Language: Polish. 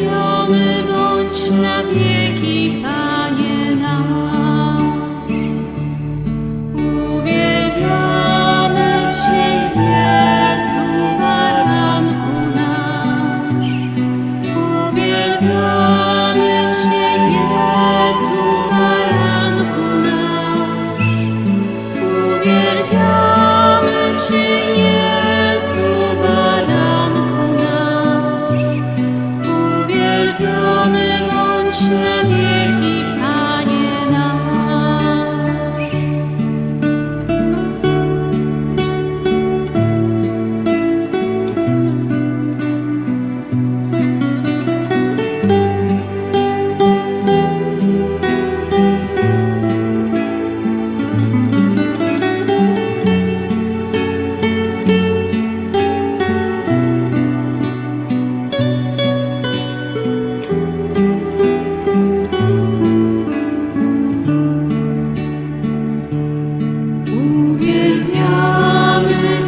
Uwielbiony bądź na wieki Pan.